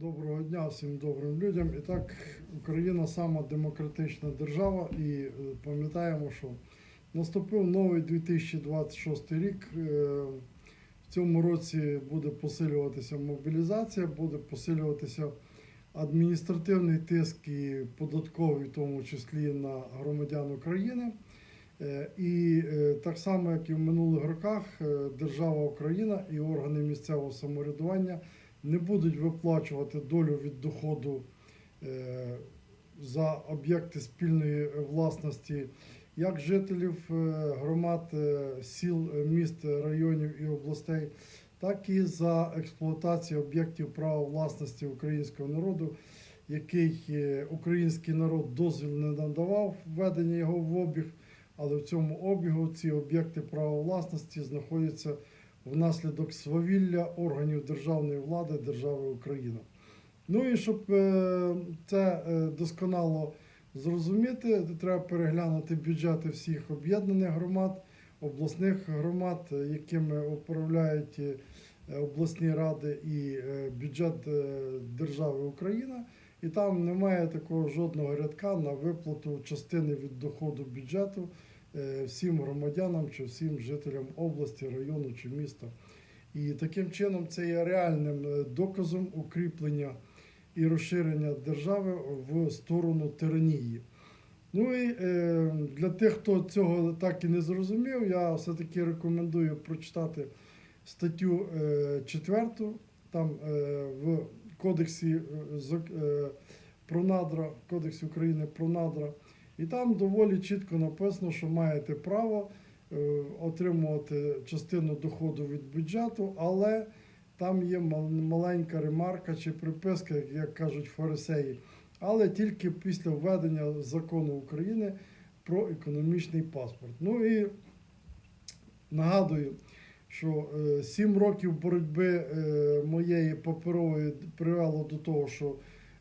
Доброго дня всім добрим людям. І так, Україна сама демократична держава, і е, пам'ятаємо, що наступив новий 2026 рік. Е, В цьому році буде посилюватися мобілізація, буде посилюватися адміністративний тиск і податковий, в тому числі на громадян України. Е, І так само, як і в минулих роках, держава Україна і органи місцевого самоврядування не будуть виплачувати долю від доходу е, за об'єкти спільної власності як жителів е, громад, е, сіл, міст, районів і областей, так і за експлуатацію об'єктів права власності українського народу, який український народ дозвіл не надавав введення його в обіг, але в цьому обігу ці об'єкти права власності знаходяться внаслідок свавілля органів державної влади держави Україна. Ну і щоб е, це е, досконало зрозуміти, треба переглянути бюджети всіх об'єднаних громад, обласних громад, якими управляють е, обласні ради і бюджет держави Україна. І там немає такого жодного рядка на виплату частини від доходу бюджету всім громадянам чи всім жителям області, району чи міста. І таким чином це є реальним е, доказом укріплення і розширення держави в сторону тиранії. Ну і е, для тих, хто цього так і не зрозумів, я все-таки рекомендую прочитати статтю е, 4 там е, в Кодексі е, е, про надра, Кодексі України про надра. І там доволі чітко написано, що маєте право е, отримувати частину доходу від бюджету, але там є маленька ремарка чи приписка, як- кажуть фарисеї, але тільки після введення закону України про економічний паспорт. Ну і нагадую, що е, сім років боротьби е, моєї паперової привело до того, що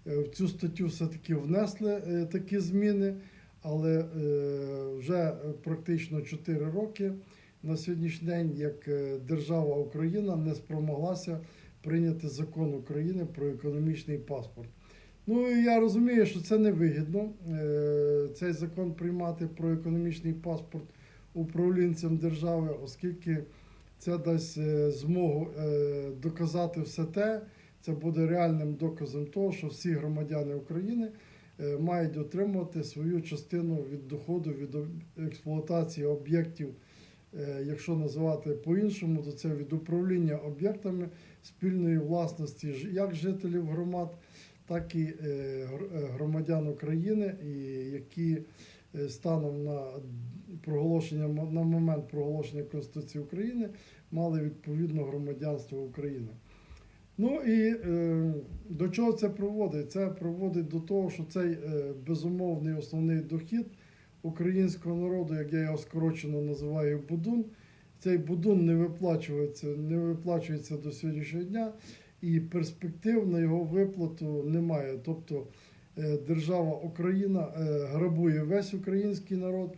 е, в цю статтю все-таки внесли е, такі зміни, але е, вже практично 4 роки на сьогоднішній день, як е, держава Україна не спромоглася прийняти закон України про економічний паспорт. Ну я розумію, що це невигідно. е, Цей закон приймати про економічний паспорт управлінцям держави, оскільки це дасть змогу доказати все те. Це буде реальним доказом того, що всі громадяни України мають отримувати свою частину від доходу від експлуатації об'єктів. Е, Якщо називати по-іншому, то це від управління об'єктами спільної власності як жителів громад, так і е, гр- е, громадян України, які е, станом на проголошення на момент проголошення Конституції України мали відповідно громадянство України. Ну і е, до чого це приводить? Це приводить до того, що цей е, безумовний основний дохід українського народу, як я його скорочено називаю Будун, цей Будун не виплачується, не виплачується до сьогоднішнього дня, і перспектив на його виплату немає. Тобто е, держава Україна е, грабує весь український народ,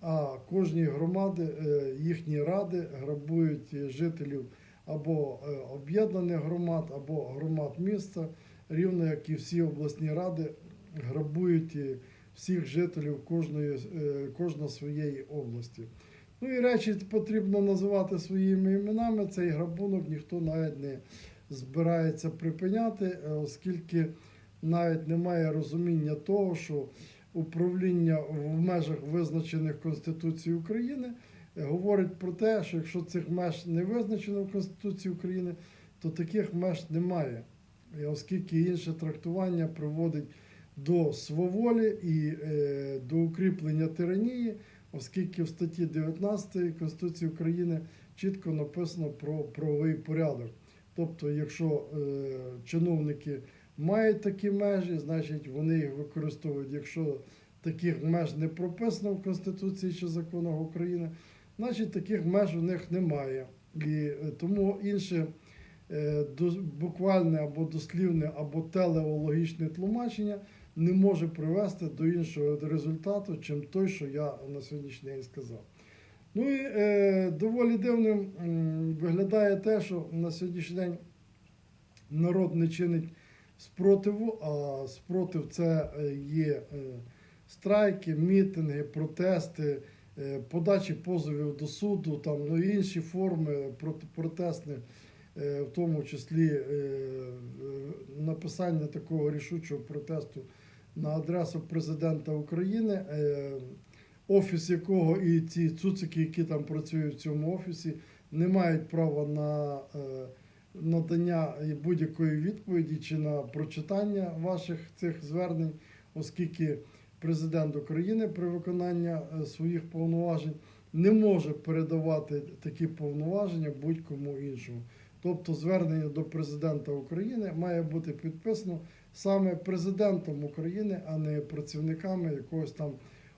а кожні громади, е, їхні ради грабують жителів або е, об'єднаних громад, або громад міста, рівно як і всі обласні ради грабують е, всіх жителів кожної, е, кожна своєї області. Ну і речі потрібно називати своїми іменами. Цей грабунок ніхто навіть не збирається припиняти, оскільки навіть немає розуміння того, що управління в межах визначених Конституцією України говорить про те, що якщо цих меж не визначено в Конституції України, то таких меж немає. Оскільки інше трактування приводить до сваволі і е, до укріплення тиранії, оскільки в статті 19 Конституції України чітко написано про правовий порядок. Тобто, якщо е, чиновники мають такі межі, значить вони їх використовують. Якщо таких меж не прописано в Конституції чи законах України, значить таких меж у них немає. І е, тому інше е, буквальне або дослівне, або телеологічне тлумачення не може привести до іншого результату, чим той, що я на сьогоднішній день сказав. Ну і е, доволі дивним виглядає те, що на сьогоднішній день народ не чинить спротиву, а спротив це е, є страйки, мітинги, протести, подачі позовів до суду, там ну, інші форми протестних, е, в тому числі е, е, написання такого рішучого протесту на адресу президента України, е, офіс якого і ці цуцики, які там працюють в цьому офісі, не мають права на е, надання будь-якої відповіді чи на прочитання ваших цих звернень, оскільки президент України при виконанні е, своїх повноважень не може передавати такі повноваження будь-кому іншому. Тобто звернення до президента України має бути підписано саме президентом України, а не працівниками якогось там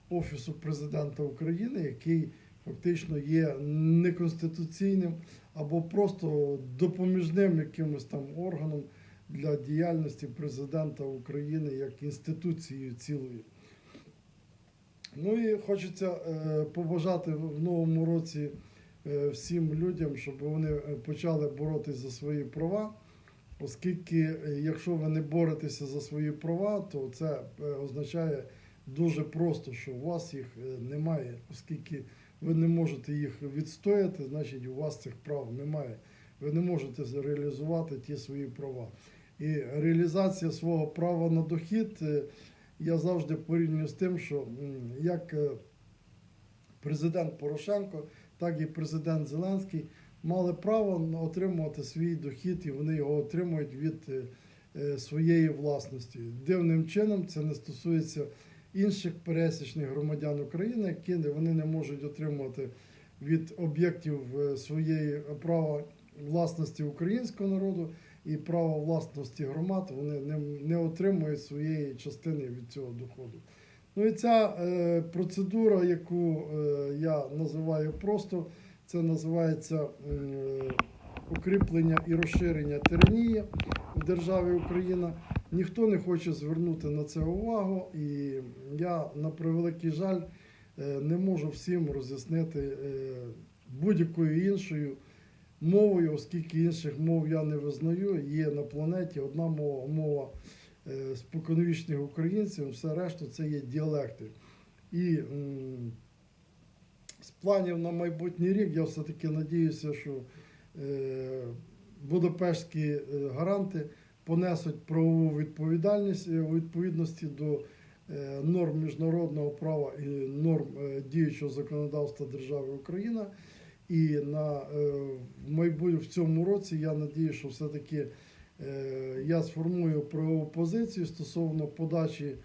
офісу президента України, який фактично є неконституційним або просто допоміжним якимось там органом для діяльності президента України як інституцією цілої. Ну і хочеться е, побажати в новому році е, всім людям, щоб вони е, почали боротися за свої права. Оскільки, якщо ви не боретеся за свої права, то це означає дуже просто, що у вас їх немає, оскільки ви не можете їх відстояти, значить у вас цих прав немає. Ви не можете реалізувати ті свої права. І реалізація свого права на дохід я завжди порівнюю з тим, що як е, президент Порошенко, так і президент Зеленський мали право отримувати свій дохід, і вони його отримують від е, е, своєї власності. Дивним чином це не стосується інших пересічних громадян України, які вони не можуть отримувати від об'єктів своєї права власності українського народу і права власності громад, вони не, не отримують своєї частини від цього доходу. Ну і ця е, процедура, яку е, я називаю просто, це називається е, укріплення і розширення тиранії в державі Україна. Ніхто не хоче звернути на це увагу, і я на превеликий жаль е, не можу всім роз'яснити е, будь-якою іншою мовою, оскільки інших мов я не визнаю. Є на планеті одна мова, мова е, споконвічних українців, все решта це є діалекти. І з планів на майбутній рік я все-таки надіюся, що е, будапештські е, гаранти понесуть правову відповідальність у відповідності до норм міжнародного права і норм діючого законодавства держави Україна. І на е, майбутньому в цьому році я надію, що все-таки е, я сформую правову позицію стосовно подачі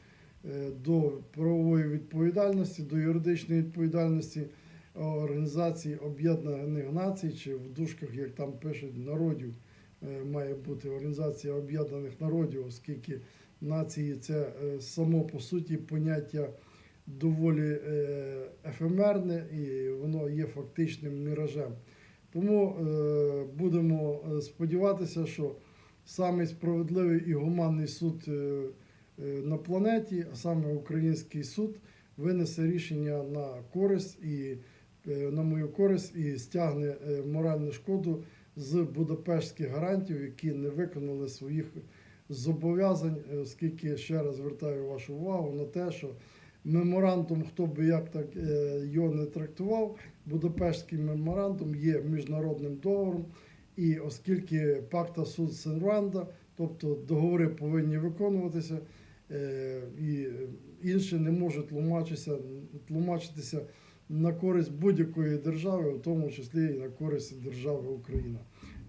е, до правової відповідальності, до юридичної відповідальності Організації Об'єднаних Націй, чи в дужках, як там пишуть, народів має бути Організація Об'єднаних Народів, оскільки нації це само по суті поняття доволі е, ефемерне і воно є фактичним міражем. Тому е, будемо е, сподіватися, що самий справедливий і гуманний суд на планеті, а саме український суд, винесе рішення на користь і на мою користь і стягне моральну шкоду з будапештських гарантів, які не виконали своїх зобов'язань, оскільки ще раз звертаю вашу увагу на те, що меморандум, хто би як так е, його не трактував, Будапештський меморандум є міжнародним договором, і оскільки пакта суд Сенранда, тобто договори повинні виконуватися, е, і інші не можуть тлумачитися, тлумачитися на користь будь-якої держави, в тому числі і на користь держави Україна.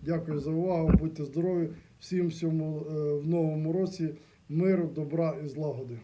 Дякую за увагу, будьте здорові, всім всьому е, в новому році миру, добра і злагоди.